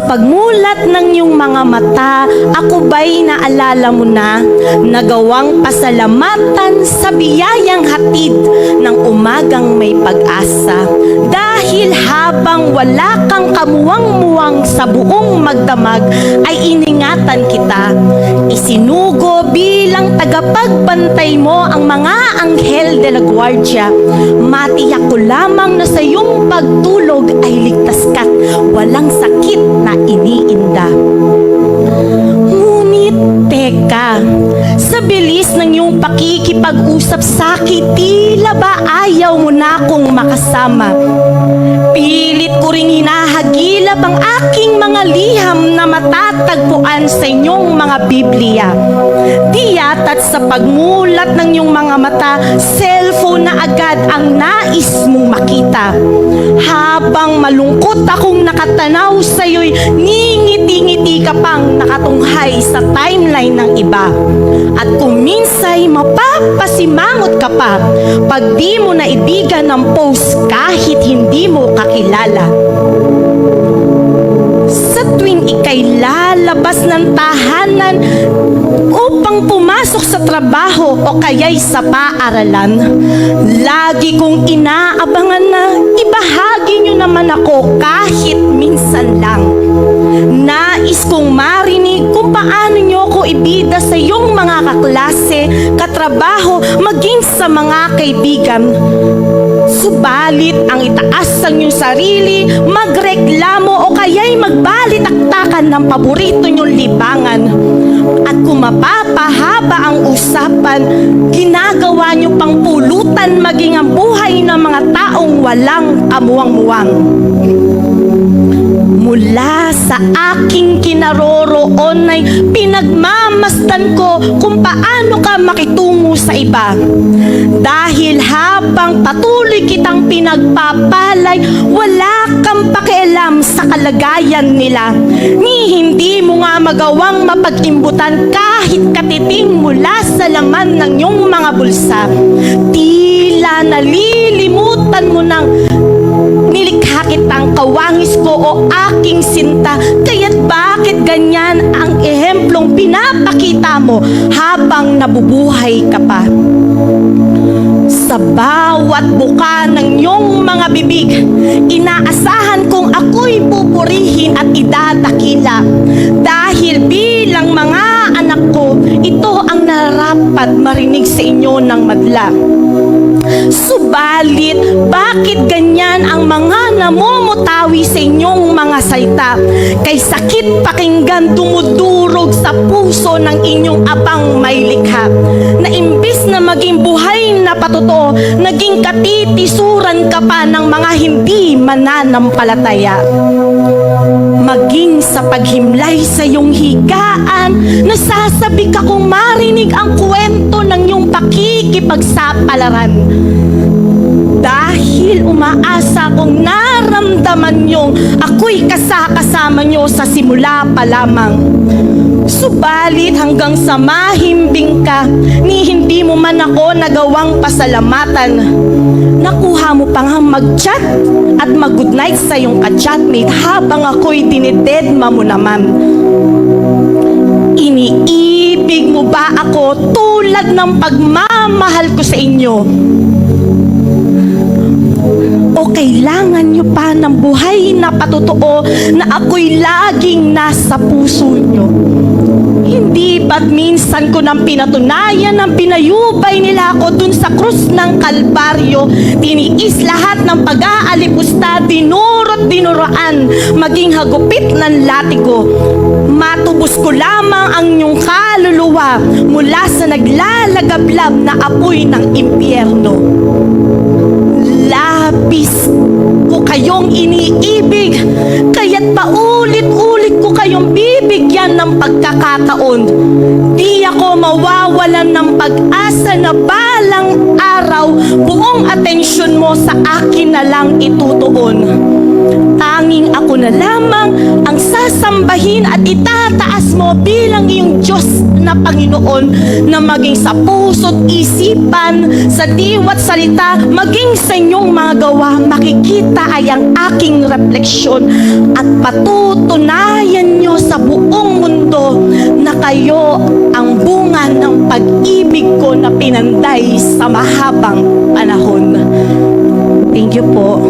pagmulat ng iyong mga mata, ako ba'y naalala mo na? Nagawang pasalamatan sa biyayang hatid ng umagang may pag-asa. Dahil habang wala kang kamuwang-muwang sa buong magdamag, ay iningatan kita. Isinugo bilang tagapagbantay mo ang mga anghel de la guardia. Matiyak ko lamang na sa iyong pagtulog ay ligtas ka't walang sakit na iniinda. Ngunit, teka, sa bilis ng iyong pakikipag-usap sa akin, tila ba ayaw mo na akong makasama? Pilit ko ring hinahagilap ang aking mga liham na matatagpuan sa inyong mga Biblia. Di yata't sa pagmulat ng iyong mga mata, cellphone na agad ang nais mong makita. Habang malungkot akong nakatanaw sa iyo'y ningiti-ngiti ka pang nakatunghay sa timeline ng iba. At kung minsay mapapasimangot ka pa, pag di mo naibigan ng post kahit hindi mo kakilala. Tuwing ikay lalabas ng tahanan upang pumasok sa trabaho o kaya'y sa paaralan, lagi kong inaabangan na ibahagi nyo naman ako kahit minsan lang. Nais kong marinig kung paano nyo ko ibida sa iyong mga kaklase, katrabaho, maging sa mga kaibigan. Subalit ang itaas ang iyong sarili, magreklamo o kaya'y magbalitaktakan ng paborito niyong libangan. At kung mapapahaba ang usapan, ginagawa niyo pang pulutan maging ang buhay ng mga taong walang kamuwang-muwang. Mula sa aking kinaroroon ay pinagmamasdan ko kung paano ka makitungo sa iba. Dahil habang patuloy kitang pinagpapalay, wala kang pakialam sa kalagayan nila. Ni hindi mo nga magawang mapag-imbutan kahit katiting mula sa laman ng iyong mga bulsa. Tila nalilimutan mo ng Nilikha kitang kawangis ko o aking sinta Kaya't bakit ganyan ang ehemplong pinapakita mo habang nabubuhay ka pa? Sa bawat buka ng iyong mga bibig, inaasahan kong ako'y pupurihin at idadakila. Dahil bilang mga anak ko, ito ang narapat marinig sa inyo ng madla. Subalit, bakit ganyan ang mga namumutawi sa inyong mga salita? Kay sakit pakinggan dumudurog sa puso ng inyong abang may likha. Na imbis na maging buhay na patotoo, naging katitisuran ka pa ng mga hindi mananampalataya. Maging sa paghimlay sa iyong higaan, nasasabi ka kung marinig pakikipagsapalaran. Dahil umaasa kong naramdaman niyong ako'y kasakasama niyo sa simula pa lamang. Subalit hanggang sa mahimbing ka, ni hindi mo man ako nagawang pasalamatan. Nakuha mo pang ang mag-chat at mag-good night sa iyong ka-chatmate habang ako'y dinidedma mo naman. Iniibig mo ba ako tulad ng pagmamahal ko sa inyo? O kailangan nyo pa ng buhay na patotoo na ako'y laging nasa puso nyo? Hindi ba't minsan ko nang pinatunayan ng pinayubay nila ako dun sa krus ng Kalbaryo, tiniis lahat ng pag-aalipusta, dinurot dinuraan, maging hagupit ng latigo. Matubos ko lamang ang inyong kaluluwa mula sa naglalagablab na apoy ng impyerno labis ko kayong iniibig, kaya't paulit-ulit bibigyan ng pagkakataon. Di ako mawawalan ng pag-asa na balang araw, buong atensyon mo sa akin na lang itutuon. Tang tanging ako na lamang ang sasambahin at itataas mo bilang iyong Diyos na Panginoon na maging sa puso't isipan, sa diwa't salita, maging sa inyong mga gawa, makikita ay ang aking refleksyon at patutunayan nyo sa buong mundo na kayo ang bunga ng pag-ibig ko na pinanday sa mahabang panahon. Thank you po.